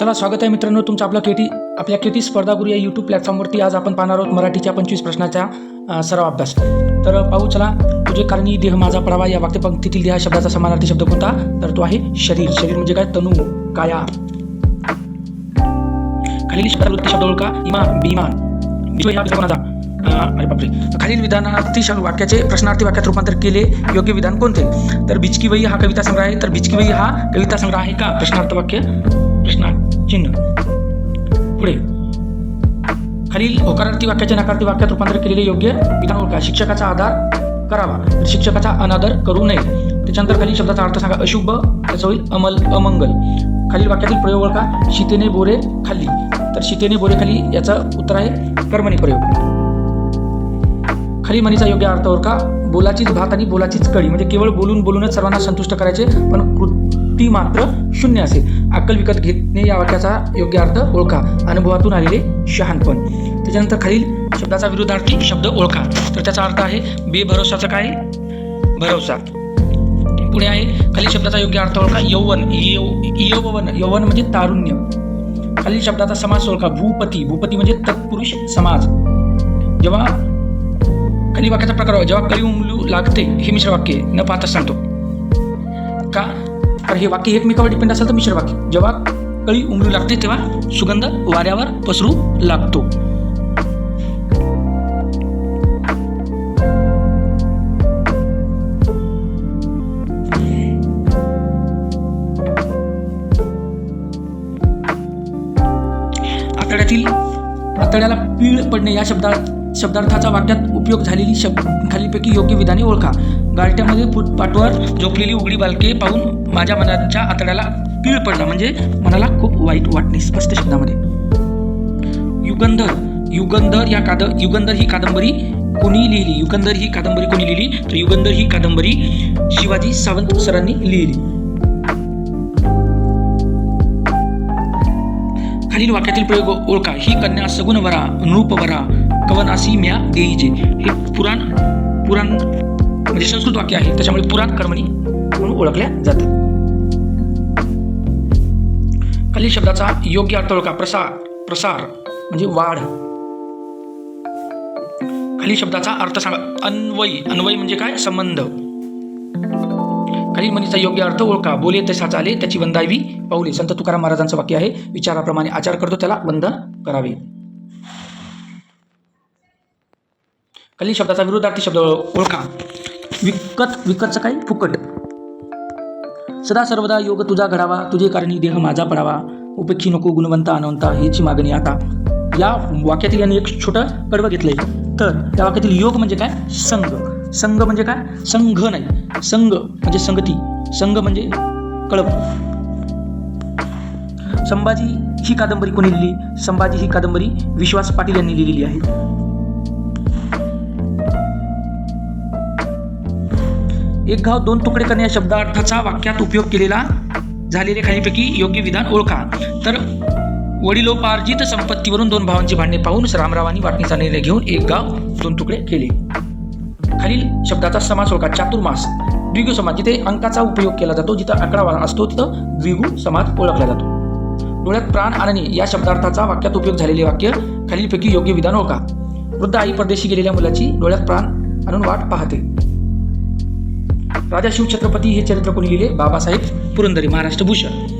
चला स्वागत आहे मित्रांनो तुमचं आपलं केटी आपल्या केटी स्पर्धागुरी या यूट्यूब प्लॅटफॉर्मवरती आज आपण पाहणार आहोत मराठीच्या पंचवीस प्रश्नाचा सर्व सराव अभ्यास. तर पाहू चला तुझे कारणी देह माझा पडावा या वाक्यपंक्तीतील देहा शब्दाचा समानार्थी शब्द कोणता? तर तो आहे शरीर. शरीर म्हणजे काय? तनू काया. खालील शब्दावृत्ती शब्द ओळखा. इमा बिमान विश्व या कोणाचा अरे बापरे. खालील विधानार्थी वाक्याचे प्रश्नार्थी वाक्यात रूपांतर केले. योग्य विधान कोणते? तर बिचकी वही हा कविता संग्रह आहे. तर बिचकी वही हा कविता संग्रह आहे का? प्रश्नार्थ वाक्य. प्रश्न चिन्ह. पुढे. खालील होकारार्थी वाक्याचे नकारार्थी वाक्यात रूपांतर केलेले योग्य. विधान ओळखा शिक्षकाचा आधार करावा. तर शिक्षकाचा अनादर करू नये त्याच्यानंतर खालील शब्दाचा अर्थ सांगा. अशुभ त्याचा होईल अमल अमंगल. खालील वाक्यातील प्रयोग ओळखा. शीतेने बोरे खाल्ली. तर शीतेने बोरे खाली याचं उत्तर आहे कर्मणी प्रयोग. खाली म्हणीचा योग्य अर्थ ओळखा. बोलाचीच भात आणि बोलाचीच कडी म्हणजे केवळ बोलून बोलूनच सर्वांना संतुष्ट करायचे पण कृती ती मात्र शून्य असेल. अक्कल विकत घेणे या वाक्याचा योग्य अर्थ ओळखा. अनुभवातून आलेले शहाणपण. त्याच्यानंतर खालील शब्दाचा विरुद्धार्थी शब्द ओळखा. तर त्याचा अर्थ आहे बेभरोसाचा काय? भरोसा. पुढे आहे खालील शब्दाचा योग्य अर्थ ओळखा. यौवन यौवन यौवन म्हणजे तारुण्य. खालील शब्दाचा समास ओळखा. भूपती भूपती म्हणजे तत्पुरुष समाज जेव्हा खाली वाक्याचा प्रकार जेव्हा कळी उमलू लागते हे मिश्र वाक्य न पाहता सांगतो. का? तर हे वाक्य एकमेकावर डिपेंड असेल तर मिश्र वाक्य. जेव्हा कळी उमलू लागते तेव्हा सुगंध वाऱ्यावर पसरू लागतो. आतड्यातील आतड्याला पीळ पडणे या शब्दा शब्दार्थाचा वाक्यात उपयोग झालेली शब्द खालीपैकी योग्य विधाने ओळखा. गारट्यामध्ये फुटपाटवर झोपलेली उघडी बालके पाहून माझ्या मनाच्या आतड्याला पीळ पडला. म्हणजे मनाला खूप वाईट वाटणे स्पष्ट शब्दामध्ये. युगंधर युगंधर या काद युगंधर ही कादंबरी कोणी लिहिली? युगंधर ही कादंबरी कोणी लिहिली? तर युगंधर ही कादंबरी शिवाजी सावंत सरांनी लिहिली. खालील वाक्यातील प्रयोग ओळखा. ही कन्या सगुण वरा नृप वरा कवनासी म्या देईजे हे पुराण पुराण म्हणजे संस्कृत वाक्य आहे त्याच्यामुळे पुराण कर्मणी म्हणून ओळखल्या जातात. कली शब्दाचा योग्य अर्थ ओळखा. प्रसार प्रसार म्हणजे वाढ. खालील शब्दाचा अर्थ सांगा. अन्वयी. अन्वयी म्हणजे काय? संबंध. खालील म्हणीचा योग्य अर्थ ओळखा. बोले तसा चाले त्याची वंदावी पाऊले. संत तुकाराम महाराजांचं वाक्य आहे. विचाराप्रमाणे आचार करतो त्याला वंदन करावे. खालील शब्दाचा विरोधार्थी शब्द ओळखा. विकत विकतचं काय? फुकट. सदा सर्वदा योग तुझा घडावा तुझे कारणी देह माझा पडावा. उपेक्षी नको गुणवंता अनवंता हीची मागणी आता. या वाक्यातील यांनी एक छोटं कडवं घेतलंय. तर त्या वाक्यातील योग म्हणजे काय? संघ. संघ म्हणजे काय? संघ नाही. संघ म्हणजे संगती. संघ म्हणजे कळप. संभाजी ही कादंबरी कोणी लिहिली? संभाजी ही कादंबरी विश्वास पाटील यांनी लिहिलेली आहे. एक घाव दोन तुकडे करणे या शब्दार्थाचा वाक्यात उपयोग केलेला झालेले खालीपैकी योग्य विधान ओळखा. तर वडिलोपार्जित संपत्तीवरून दोन भावांची भांडणे पाहून रामरावांनी वाटणीचा निर्णय घेऊन एक गाव दोन तुकडे केले. खालील शब्दाचा समास ओळखा. चातुर्मास. द्विगु समाज जिथे अंकाचा उपयोग केला जातो जिथं अकरा असतो तिथं द्विगु समाज ओळखला जातो. डोळ्यात प्राण आणणे या शब्दार्थाचा वाक्यात उपयोग झालेले वाक्य खालीलपैकी योग्य विधान ओळखा. वृद्ध आई परदेशी गेलेल्या मुलाची डोळ्यात प्राण आणून वाट पाहते. राजा शिवछत्रपती हे चरित्र कोणी लिहिले? बाबासाहेब पुरंदरी महाराष्ट्र भूषण.